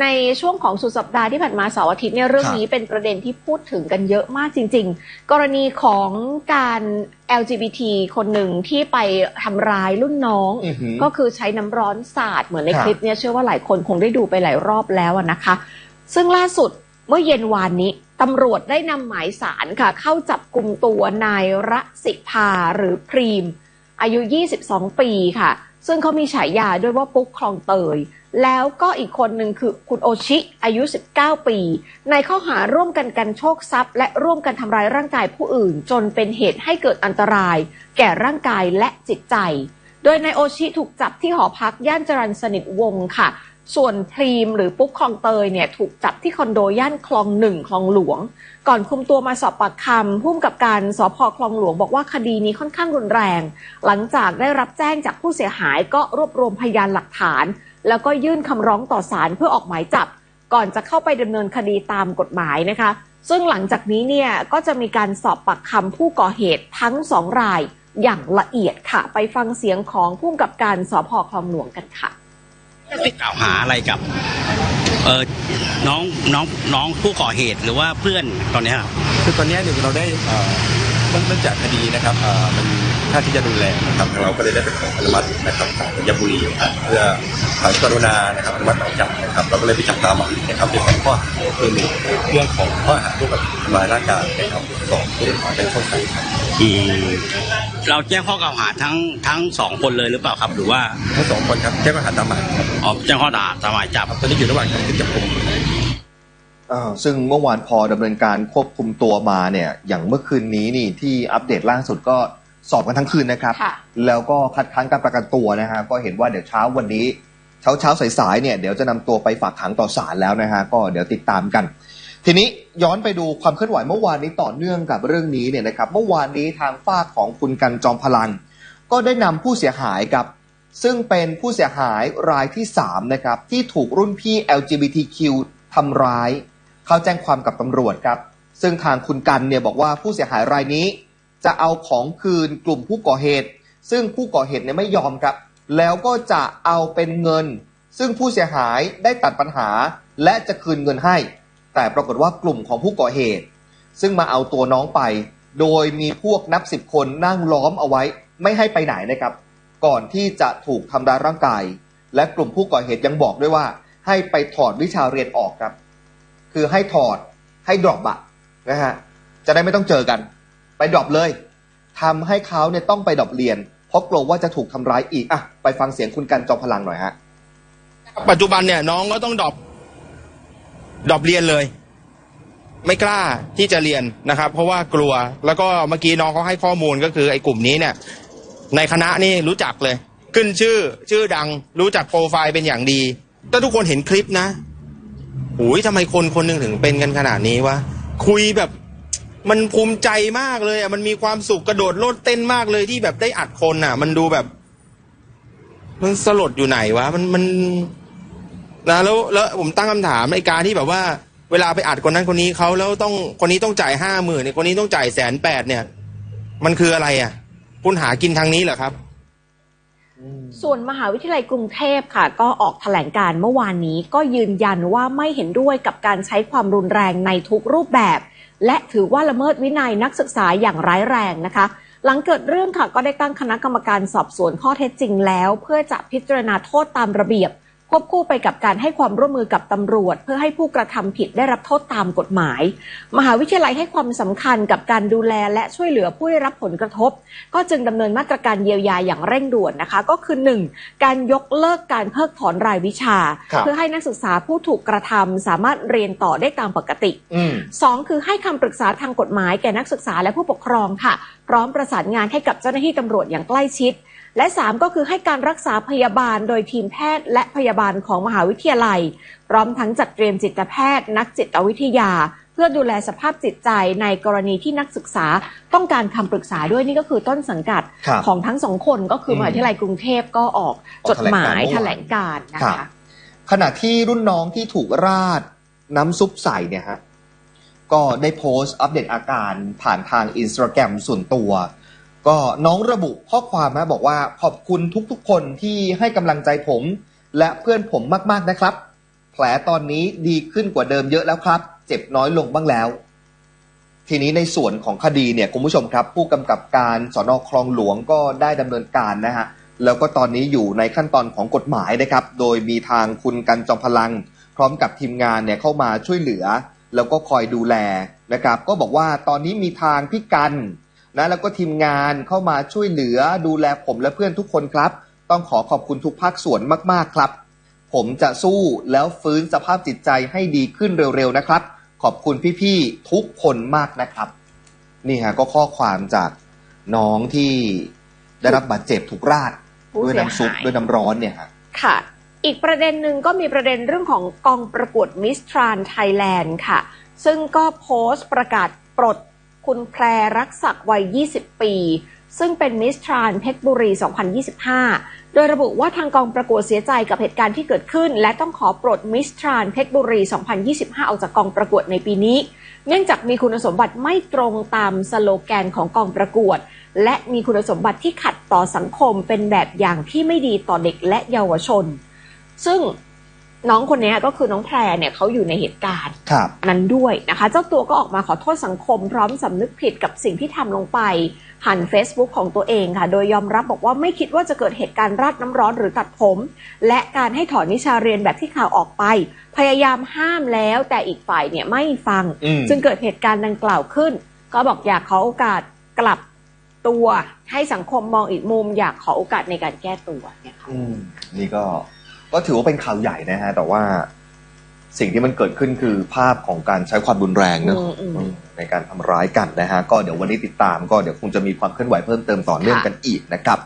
ในช่วงของสุดสัปดาห์ที่ผ่านมาเสาร์อาทิตย์เนี่ยเรื่องนี้เป็นประเด็นที่พูดถึงกันเยอะมากจริง ๆ กรณีของการ LGBT คนหนึ่งที่ไปทำร้ายรุ่นน้องอือหือก็คือใช้น้ำร้อนสาดเหมือนในครับคลิปเนี่ยเชื่อว่าหลายคนคงได้ดูไปหลายรอบแล้วอะนะคะ ซึ่งล่าสุดเมื่อเย็นวานนี้ตำรวจได้นำหมายสารค่ะ เข้าจับกลุ่มตัวนายรัสิภาหรือพรีม อายุ 22 ปีค่ะ ซึ่งเขามีฉายาด้วยว่าปุ๊กคลองเตย แล้วก็อีกคนหนึ่งคือคุณโอชิ อายุ 19 ปี ในข้อหาร่วมกันกันโชคทรัพย์ และร่วมกันทำร้ายร่างกายผู้อื่น จนเป็นเหตุให้เกิดอันตราย แก่ร่างกายและจิตใจ โดยนายโอชิถูกจับที่หอพักย่านจรัญสนิทวงศ์ค่ะ ส่วนพรีมหรือปุ๊กคลองเตยเนี่ยถูกจับที่คอนโดย่านคลองหนึ่งคลองหลวง ก่อนคุมตัวมาสอบปากคำพุ่มกับการสพคลองหลวงบอกว่าคดีนี้ค่อนข้างรุนแรง หลังจากได้รับแจ้งจากผู้เสียหายก็รวบรวมพยานหลักฐาน แล้วก็ยื่นคำร้องต่อศาลเพื่อออกหมายจับ ก่อนจะเข้าไปดำเนินคดีตามกฎหมายนะคะ ซึ่งหลังจากนี้เนี่ยก็จะมีการสอบปากคำผู้ก่อเหตุทั้งสองรายอย่างละเอียดค่ะ ไปฟังเสียงของพุ่มกับการสพคลองหลวงกันค่ะ ไปกล่าวหาอะไรกับเออน้องน้องน้องผู้ก่อเหตุหรือว่าเพื่อนตอนนี้ครับคือตอนนี้เนี่ยเราได้ เอ่อเนื่องเนื่องจากคดีนะครับเอ่อมันค่าที่จะรุนแรงนะครับเราก็เลยได้ไปขออนุมัตินะครับศาลยบุรีนะครับเพื่อขอกรุณานะครับอนุมัติหมายจับนะครับเราก็เลยไปจับตามหมายนะครับเป็นสองข้อหาคือหนึ่งเรื่องของข้อหาร่วมกับทำลายร่างกายนะครับสองเรื่องของเป็นโทษใส่ครับอืมเราแจ้งข้อกล่าวหาทั้งทั้งสองคนเลยหรือเปล่าครับ หรือว่าทั้งสองคนครับแจ้งข้อหาตามหมายครับอ๋อแจ้งข้อหาตามหมายจับ ตอนนี้อยู่ระหว่างการจับกุมอ่า ซึ่งเมื่อวานพอดำเนินการควบคุมตัวมาเนี่ยอย่างเมื่อคืนนี้นี่ที่อัปเดตล่าสุดก็สอบกันทั้งคืนนะครับค่ะแล้วก็คัดค้านการประกันตัวนะฮะก็เห็นว่าเดี๋ยวเช้าวันนี้ เช้าเช้าๆสายๆเนี่ยเดี๋ยวจะนำตัวไปฝากขังต่อศาลแล้วนะฮะก็เดี๋ยวติดตามกัน ทีนี้ย้อนไปดูความเคลื่อนไหวเมื่อวานนี้ต่อเนื่องกับเรื่องนี้เนี่ยนะครับเมื่อวานนี้ทางฝ้ากของคุณกันจอมพลัง ก็ได้นำผู้เสียหายครับ ซึ่งเป็นผู้เสียหายรายที่3นะครับที่ถูกรุ่นพี่ LGBTQ ทำร้าย เข้าแจ้งความกับตำรวจครับ ซึ่งทางคุณกันเนี่ยบอกว่าผู้เสียหายรายนี้ จะเอาของคืนกลุ่มผู้ก่อเหตุ ซึ่งผู้ก่อเหตุเนี่ยไม่ยอมครับ แล้วก็จะเอาเป็นเงิน ซึ่งผู้เสียหายได้ตัดปัญหา และจะคืนเงินให้ แต่ปรากฏว่ากลุ่มของผู้ก่อเหตุ ซึ่งมาเอาตัวน้องไป โดยมีพวกนับสิบคนนั่งล้อมเอาไว้ ไม่ให้ไปไหนนะครับ ก่อนที่จะถูกทำร้ายร่างกาย และกลุ่มผู้ก่อเหตุยังบอกด้วยว่า ให้ไปถอดวิชาเรียนออกครับ คือให้ถอดให้ดรอปอะนะฮะจะได้ไม่ต้องเจอกัน ไปดรอปเลยทำให้เขาเนี่ยต้องไปดรอปเรียน เพราะกลัวว่าจะถูกทำร้ายอีกอะไปฟังเสียงคุณกันจอมพลังหน่อยฮะปัจจุบันเนี่ยน้องก็ต้องดรอปดรอปเรียนเลย ไม่กล้าที่จะเรียนนะครับ เพราะว่ากลัวแล้วก็เมื่อกี้น้องเขาให้ข้อมูลก็คือไอ้กลุ่มนี้เนี่ย ในคณะนี่รู้จักเลย ขึ้นชื่อชื่อดังรู้จักโปรไฟล์เป็นอย่างดีถ้าทุกคนเห็นคลิปนะ หูยทำไมคนคนหนึ่งถึงเป็นกันขนาดนี้วะ คุยแบบมันภูมิใจมากเลยอะมันมีความสุขกระโดดโลดเต้นมากเลยที่แบบได้อัดคนอะ มันดูแบบ มันสลดอยู่ไหนวะ มันมันนะแล้วแล้วผมตั้งคำถามในการที่แบบว่า เวลาไปอัดคนนั้นคนนี้เขาแล้วต้องคนนี้ต้องจ่ายห้าหมื่นเนี่ยคนนี้ต้องจ่ายแสนแปดเนี่ย มันคืออะไรอะ คุณหากินทางนี้เหรอครับ ส่วนมหาวิทยาลัยกรุงเทพค่ะ ก็ออกแถลงการเมื่อวานนี้ก็ยืนยันว่าไม่เห็นด้วยกับการใช้ความรุนแรงในทุกรูปแบบ และถือว่าละเมิดวินัยนักศึกษาอย่างร้ายแรงนะคะ หลังเกิดเรื่องค่ะก็ได้ตั้งคณะกรรมการสอบสวนข้อเท็จจริงแล้ว เพื่อจะพิจารณาโทษตามระเบียบ ควบคู่ไปกับการให้ความร่วมมือกับตำรวจ เพื่อให้ผู้กระทำผิดได้รับโทษตามกฎหมาย มหาวิทยาลัยให้ความสำคัญกับการดูแลและช่วยเหลือผู้ได้รับผลกระทบ ก็จึงดำเนินมาตรการเยียวยาอย่างเร่งด่วนนะคะ ก็คือ 1. การยกเลิกการเพิกถอนรายวิชาครับเพื่อให้นักศึกษาผู้ถูกกระทำสามารถเรียนต่อได้ตามปกติอืมสองคือให้คำปรึกษาทางกฎหมายแก่นักศึกษาและผู้ปกครองค่ะ พร้อมประสานงานให้กับเจ้าหน้าที่ตำรวจอย่างใกล้ชิด และสามก็คือให้การรักษาพยาบาลโดยทีมแพทย์ และพยาบาลของมหาวิทยาลัย พร้อมทั้งจัดเตรียมจิตแพทย์ นักจิตวิทยา เพื่อดูแลสภาพจิตใจในกรณีที่นักศึกษาต้องการคำปรึกษาด้วยนี่ก็คือต้นสังกัดครับของทั้งสองคนก็คือมมหาวิทยาลัยกรุงเทพก็ออกอจอกดหมายแถแถลลงงกาการรนะครัคะ บ ขณะที่รุ่นน้องที่ถูกราดน้ำซุปใส่เนี่ยฮะก็ได้โพสต์อัปเดตอาการผ่านทางอินสตาแกรมส่วนตัว ก็น้องระบุข้อความนะบอกว่าขอบคุณทุกๆ คนที่ให้กำลังใจผม และเพื่อนผมมากๆนะครับ แผลตอนนี้ดีขึ้นกว่าเดิมเยอะแล้วครับ เจ็บน้อยลงบ้างแล้ว ทีนี้ในส่วนของคดีเนี่ยคุณผู้ชมครับ ผู้กำกับการสอนอคลองหลวงก็ได้ดำเนินการนะฮะแล้วก็ตอนนี้อยู่ในขั้นตอนของกฎหมายนะครับ โดยมีทางคุณกันจอมพลัง พร้อมกับทีมงานเนี่ยเข้ามาช่วยเหลือ แล้วก็คอยดูแลนะครับ ก็บอกว่าตอนนี้มีทางพี่กัน นะแล้วก็ทีมงานเข้ามาช่วยเหลือดูแลผมและเพื่อนทุกคนครับ ต้องขอขอบคุณทุกภาคส่วนมากๆครับ ผมจะสู้แล้วฟื้นสภาพจิตใจให้ดีขึ้นเร็วๆนะครับ ขอบคุณพี่ๆทุกคนมากนะครับ นี่ฮะก็ข้อความจากน้องที่ได้รับบาดเจ็บถูกราดผู้ด้วยเสียน้ำซุปหายด้วยน้ำร้อนเนี่ยฮะค่ะ อีกประเด็นหนึ่งก็มีประเด็นเรื่องของกองประกวดมิสทรานไทยแลนด์ค่ะ ซึ่งก็โพสต์ประกาศปลด คุณแพรรักศักดิ์วัย 20 ปี ซึ่งเป็นมิสทรานเพชรบุรี 2025 โดยระบุว่าทางกองประกวดเสียใจกับเหตุการณ์ที่เกิดขึ้น และต้องขอปลดมิสทรานเพชรบุรี 2025 ออกจากกองประกวดในปีนี้ เนื่องจากมีคุณสมบัติไม่ตรงตามสโลแกนของกองประกวด และมีคุณสมบัติที่ขัดต่อสังคมเป็นแบบอย่างที่ไม่ดีต่อเด็กและเยาวชน ซึ่ง น้องคนนี้ก็คือน้องแพรเนี่ยเขาอยู่ในเหตุการณ์ครับนั้นด้วยนะคะ เจ้าตัวก็ออกมาขอโทษสังคมพร้อมสำนึกผิดกับสิ่งที่ทำลงไปผ่าน Facebook ของตัวเองค่ะ โดยยอมรับบอกว่าไม่คิดว่าจะเกิดเหตุการณ์ราดน้ำร้อนหรือตัดผม และการให้ถอนนิชาเรียนแบบที่ข่าวออกไป พยายามห้ามแล้วแต่อีกฝ่ายเนี่ยไม่ฟังอืมจึงเกิดเหตุการณ์ดังกล่าวขึ้น ก็บอกอยากขอโอกาสกลับตัว ให้สังคมมองอีกมุม อยากขอโอกาสในการแก้ตัวเนี่ยค่ะอืมนี่ก็ ก็ถือว่าเป็นข่าวใหญ่นะฮะ แต่ว่าสิ่งที่มันเกิดขึ้นคือภาพของการใช้ความรุนแรงเนอะอืมอืมอืมในการทำร้ายกันนะฮะ ก็เดี๋ยววันนี้ติดตามก็เดี๋ยวคงจะมีความเคลื่อนไหวเพิ่มเติมต่อเนื่องกันอีกนะครับ